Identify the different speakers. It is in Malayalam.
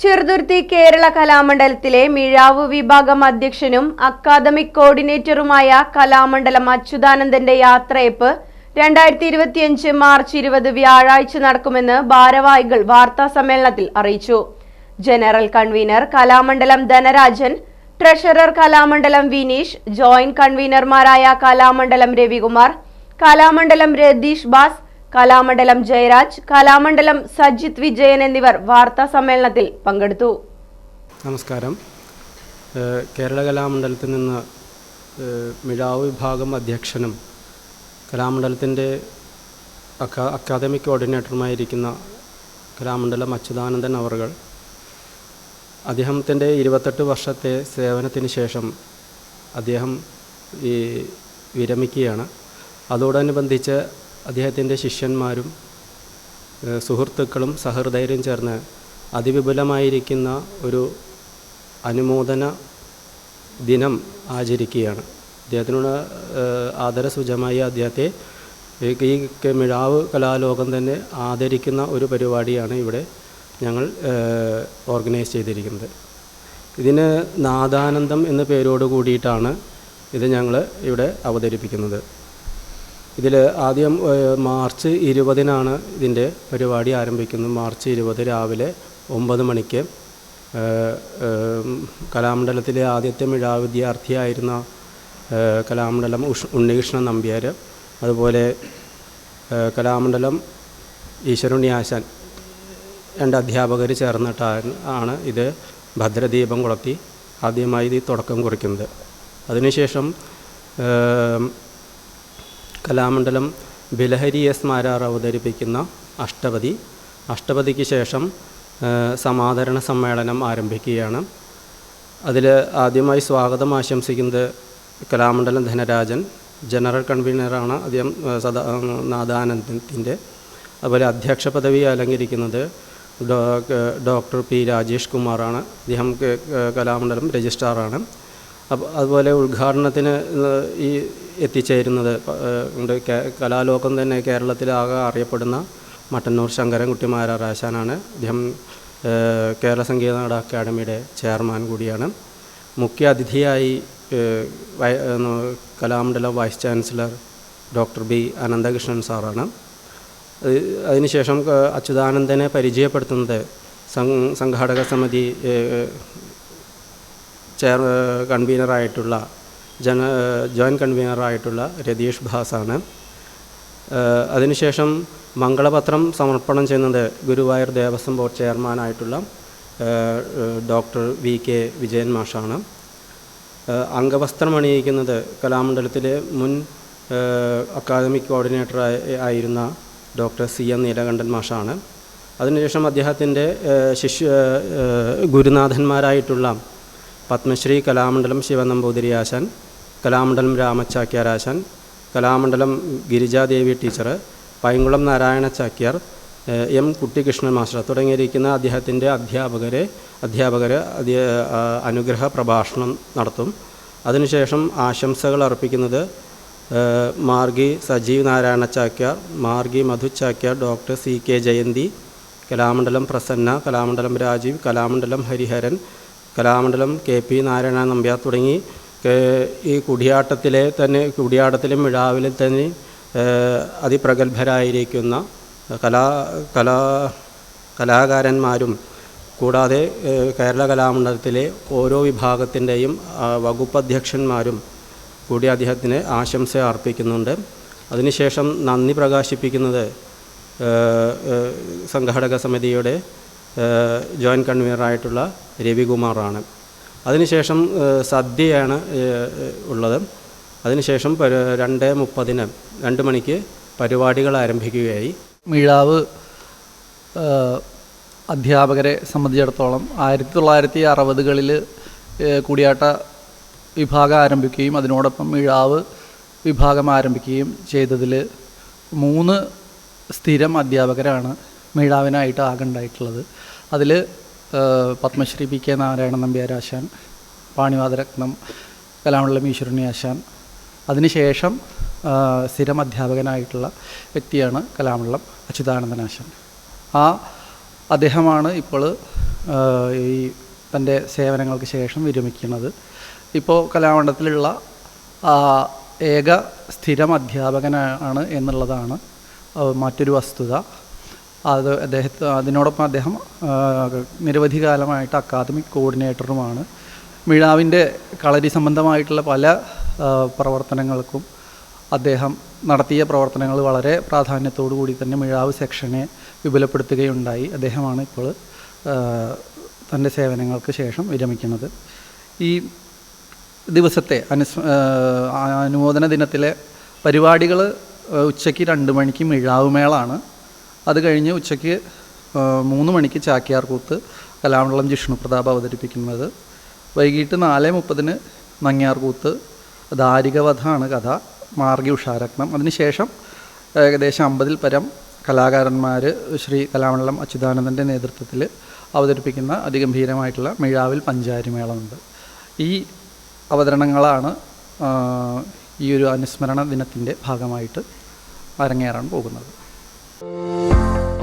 Speaker 1: ചെറുതുരുത്തി കേരള കലാമണ്ഡലത്തിലെ മിഴാവ് വിഭാഗം അധ്യക്ഷനും അക്കാദമിക് കോർഡിനേറ്ററുമായ കലാമണ്ഡലം അച്യുതാനന്ദന്റെ യാത്രയപ്പ് രണ്ടായിരത്തി ഇരുപത്തിയഞ്ച് മാർച്ച് ഇരുപത് വ്യാഴാഴ്ച നടക്കുമെന്ന് ഭാരവാഹികൾ വാർത്താ സമ്മേളനത്തിൽ അറിയിച്ചു. General convener Kalamandalam Dhanarajan treasurer Kalamandalam Vineesh joint കൺവീനർമാരായ Kalamandalam Ravikumar Kalamandalam Ratheesh ബാസ് കലാമണ്ഡലം ജയരാജ് കലാമണ്ഡലം സജിത് വിജയൻ എന്നിവർ വാർത്താ സമ്മേളനത്തിൽ പങ്കെടുത്തു.
Speaker 2: നമസ്കാരം. കേരള കലാമണ്ഡലത്തിൽ നിന്ന് മിഴാവ് വിഭാഗം അധ്യക്ഷനും കലാമണ്ഡലത്തിന്റെ അക്കാ അക്കാദമിക് കോർഡിനേറ്ററുമായിരിക്കുന്ന കലാമണ്ഡലം അച്യുതാനന്ദൻ അവറുകൾ അദ്ദേഹത്തിന്റെ ഇരുപത്തെട്ട് വർഷത്തെ സേവനത്തിന് ശേഷം അദ്ദേഹം ഈ വിരമിക്കുകയാണ്. അതോടനുബന്ധിച്ച് അദ്ദേഹത്തിന്റെ ശിഷ്യന്മാരും സുഹൃത്തുക്കളും സഹൃദയരും ചേർന്ന് അതിവിപുലമായിരിക്കുന്ന ഒരു അനുമോദന ദിനം ആചരിക്കുകയാണ്. അദ്ദേഹത്തിനോട് ആദരസൂചമായി അദ്ദേഹത്തെ ഈ മിഴാവ് കലാലോകം തന്നെ ആദരിക്കുന്ന ഒരു പരിപാടിയാണ് ഇവിടെ ഞങ്ങൾ ഓർഗനൈസ് ചെയ്തിരിക്കുന്നത്. ഇതിന് നാദാനന്ദം എന്ന പേരോട് കൂടിയിട്ടാണ് ഇത് ഞങ്ങൾ ഇവിടെ അവതരിപ്പിക്കുന്നത്. ഇതിൽ ആദ്യം മാർച്ച് ഇരുപതിനാണ് ഇതിന്റെ പരിപാടി ആരംഭിക്കുന്നത്. മാർച്ച് ഇരുപത് രാവിലെ ഒമ്പത് മണിക്ക്. കലാമണ്ഡലത്തിലെ ആദ്യത്തെ മിഴാ വിദ്യാർത്ഥിയായിരുന്ന കലാമണ്ഡലം ഉഷ് ഉണ്ണികൃഷ്ണൻ നമ്പ്യാർ അതുപോലെ കലാമണ്ഡലം ഈശ്വരുണ്ണി ആശാൻ രണ്ട് അധ്യാപകർ ചേർന്നിട്ടാണ് ആണ് ഇത് ഭദ്രദീപം കൊളുത്തി ആദ്യമായി ഇത് തുടക്കം കുറിക്കുന്നത്. അതിനുശേഷം കലാമണ്ഡലം ബിലഹരി എസ് മാരാർ അവതരിപ്പിക്കുന്ന അഷ്ടപതി. അഷ്ടപതിക്ക് ശേഷം സമാധരണ സമ്മേളനം ആരംഭിക്കുകയാണ്. അതിൽ ആദ്യമായി സ്വാഗതം ആശംസിക്കുന്നത് കലാമണ്ഡലം ധനരാജൻ ജനറൽ കൺവീനറാണ് അദ്ദേഹം സദാ നാദാനന്ദത്തിന്റെ അതുപോലെ അധ്യക്ഷ പദവി അലങ്കരിക്കുന്നത് ഡോക്ടർ പി രാജേഷ് കുമാറാണ്. അദ്ദേഹം കലാമണ്ഡലം രജിസ്ട്രാറാണ്. അപ്പോൾ അതുപോലെ ഉദ്ഘാടനത്തിന് ഈ എത്തിച്ചേരുന്നത് ഉണ്ട്. കലാലോകം തന്നെ കേരളത്തിലാകെ അറിയപ്പെടുന്ന മട്ടന്നൂർ ശങ്കരൻകുട്ടി മാരാറാശാനാണ് അദ്ദേഹം കേരള സംഗീത നാട അക്കാദമിയുടെ ചെയർമാൻ കൂടിയാണ്. മുഖ്യ അതിഥിയായി Kalamandalam vice chancellor doctor B Ananthakrishnan സാറാണ്. അതിനുശേഷം അച്യുതാനന്ദനെ പരിചയപ്പെടുത്തുന്നത് സംഘാടക സമിതി ചെയർ കൺവീനറായിട്ടുള്ള ജന ജോയിന്റ് കൺവീനറായിട്ടുള്ള രതീഷ് ഭാസാണ്. അതിനുശേഷം മംഗളപത്രം സമർപ്പണം ചെയ്യുന്നത് ഗുരുവായൂർ ദേവസ്വം ബോർഡ് ചെയർമാനായിട്ടുള്ള ഡോക്ടർ വി കെ വിജയൻ മാഷാണ്. അംഗവസ്ത്രം അണിയിക്കുന്നത് കലാമണ്ഡലത്തിലെ മുൻ അക്കാദമിക് കോർഡിനേറ്റർ ആയിരുന്ന ഡോക്ടർ സി എം നീലകണ്ഠൻ മാഷാണ്. അതിനുശേഷം അദ്ദേഹത്തിന്റെ ശിഷ്യ ഗുരുനാഥന്മാരായിട്ടുള്ള പത്മശ്രീ കലാമണ്ഡലം ശിവനമ്പൂതിരിയാശാൻ Kalamandalam രാമചാക്യാരാശാൻ Kalamandalam Girijadevi teacher Painkulam Narayana Chakyar M Kuttikrishnan master തുടങ്ങിയിരിക്കുന്ന അദ്ദേഹത്തിന്റെ അധ്യാപകരെ അധ്യാപകർ അനുഗ്രഹ പ്രഭാഷണം നടത്തും. അതിനുശേഷം ആശംസകൾ അർപ്പിക്കുന്നത് Margi Sajeev Narayana Chakyar Margi Madhu Chakyar doctor C K Jayanthi Kalamandalam Prasanna Kalamandalam Rajeev Kalamandalam Hariharan Kalamandalam K P Narayana Nambiar തുടങ്ങി ഈ കുടിയാട്ടത്തിലെ തന്നെ കുടിയാട്ടത്തിലും വിഴാവിലും തന്നെ അതിപ്രഗത്ഭരായിരിക്കുന്ന കലാ കലാ കലാകാരന്മാരും കൂടാതെ കേരള കലാമണ്ഡലത്തിലെ ഓരോ വിഭാഗത്തിന്റെയും വകുപ്പധ്യക്ഷന്മാരും കൂടി അദ്ദേഹത്തിന് ആശംസ അർപ്പിക്കുന്നുണ്ട്. അതിനുശേഷം നന്ദി പ്രകാശിപ്പിക്കുന്നത് സംഘാടക സമിതിയുടെ ജോയിന്റ് കൺവീനറായിട്ടുള്ള രവികുമാറാണ്. അതിനുശേഷം സദ്യയാണ് ഉള്ളത്. അതിനുശേഷം രണ്ട് മുപ്പതിന് രണ്ട് മണിക്ക് പരിപാടികൾ ആരംഭിക്കുകയായി.
Speaker 3: മിഴാവ് അധ്യാപകരെ സംബന്ധിച്ചിടത്തോളം ആയിരത്തി തൊള്ളായിരത്തി അറുപതുകളിൽ കൂടിയാട്ട വിഭാഗം ആരംഭിക്കുകയും അതിനോടൊപ്പം മിഴാവ് വിഭാഗം ആരംഭിക്കുകയും ചെയ്തതിൽ മൂന്ന് സ്ഥിരം അധ്യാപകരാണ് മിഴാവിനായിട്ട് ആകെ ഉണ്ടായിട്ടുള്ളത്. അതിൽ പത്മശ്രീ പി കെ നാരായണ നമ്പ്യാരാശാൻ പാണിവാദരത്നം കലാമണ്ഡലം ഈശ്വരണി ആശാൻ. അതിനുശേഷം സ്ഥിരം അധ്യാപകനായിട്ടുള്ള വ്യക്തിയാണ് കലാമണ്ഡലം അച്യുതാനന്ദനാശാൻ ആ അദ്ദേഹമാണ് ഇപ്പോൾ ഈ തന്റെ സേവനങ്ങൾക്ക് ശേഷം വിരമിക്കുന്നത്. ഇപ്പോൾ കലാമണ്ഡലത്തിലുള്ള ഏക സ്ഥിരം അധ്യാപകനാണ് എന്നുള്ളതാണ് മറ്റൊരു വസ്തുത. അത് അദ്ദേഹത്തെ അതിനോടൊപ്പം അദ്ദേഹം നിരവധി കാലമായിട്ട് അക്കാദമിക് കോർഡിനേറ്ററുമാണ്. മിഴാവിന്റെ കളരി സംബന്ധമായിട്ടുള്ള പല പ്രവർത്തനങ്ങൾക്കും അദ്ദേഹം നടത്തിയ പ്രവർത്തനങ്ങൾ വളരെ പ്രാധാന്യത്തോടു കൂടി തന്നെ മിഴാവ് സെക്ഷനെ വിപുലപ്പെടുത്തുകയുണ്ടായി. അദ്ദേഹമാണ് ഇപ്പോൾ തന്റെ സേവനങ്ങൾക്ക് ശേഷം വിരമിക്കുന്നത്. ഈ ദിവസത്തെ അനുസ് അനുമോദന ദിനത്തിലെ പരിപാടികൾ ഉച്ചയ്ക്ക് രണ്ട് മണിക്ക് മിഴാവ് മേളാണ്. അത് കഴിഞ്ഞ് ഉച്ചയ്ക്ക് മൂന്ന് മണിക്ക് ചാക്യാർ കൂത്ത് കലാമണ്ഡലം ജിഷ്ണു പ്രതാപ് അവതരിപ്പിക്കുന്നത്. വൈകിട്ട് നാല് മുപ്പതിന് നങ്ങ്യാർ കൂത്ത് ദാരികവധാണ് കഥ മാർഗി ഉഷാരത്നം. അതിനുശേഷം ഏകദേശം അമ്പതിൽ പരം കലാകാരന്മാർ ശ്രീ കലാമണ്ഡലം അച്യുതാനന്ദന്റെ നേതൃത്വത്തിൽ അവതരിപ്പിക്കുന്ന അതിഗംഭീരമായിട്ടുള്ള മിഴാവിൽ പഞ്ചാരി മേളമുണ്ട്. ഈ അവതരണങ്ങളാണ് ഈ ഒരു അനുസ്മരണ ദിനത്തിന്റെ ഭാഗമായിട്ട് അരങ്ങേറാൻ പോകുന്നത്.